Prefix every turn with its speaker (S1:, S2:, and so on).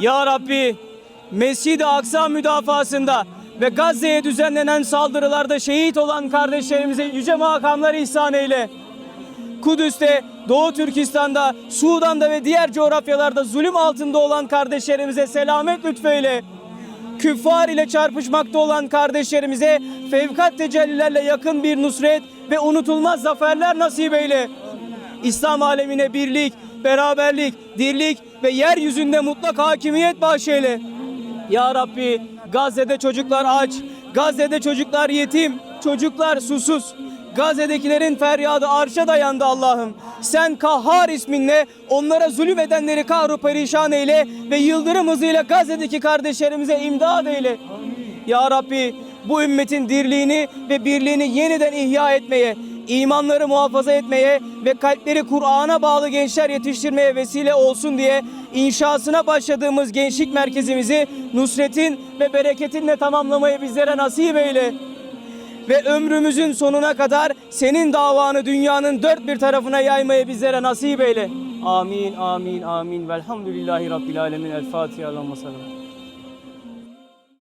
S1: Ya Rabbi Mescid-i Aksa müdafasında ve Gazze'ye düzenlenen saldırılarda şehit olan kardeşlerimize yüce makamlar ihsan eyle. Kudüs'te, Doğu Türkistan'da, Sudan'da ve diğer coğrafyalarda zulüm altında olan kardeşlerimize selamet lütfeyle. Küffar ile çarpışmakta olan kardeşlerimize fevkat tecellilerle yakın bir nusret ve unutulmaz zaferler nasip eyle. İslam alemine birlik, beraberlik, dirlik ve yeryüzünde mutlak hakimiyet bahşeyle. Ya Rabbi Gazze'de çocuklar aç, Gazze'de çocuklar yetim, çocuklar susuz. Gazze'dekilerin feryadı arşa dayandı Allah'ım. Sen kahhar isminle onlara zulüm edenleri kahru perişan eyle ve yıldırım hızıyla Gazze'deki kardeşlerimize imdad eyle. Ya Rabbi bu ümmetin dirliğini ve birliğini yeniden ihya etmeye, imanları muhafaza etmeye ve kalpleri Kur'an'a bağlı gençler yetiştirmeye vesile olsun diye inşasına başladığımız gençlik merkezimizi nusretin ve bereketinle tamamlamayı bizlere nasip eyle. Ve ömrümüzün sonuna kadar senin davanı dünyanın dört bir tarafına yaymayı bizlere nasip eyle. Amin, amin, amin. Velhamdülillahi Rabbil Alemin. El Fatiha. Allahümme salli.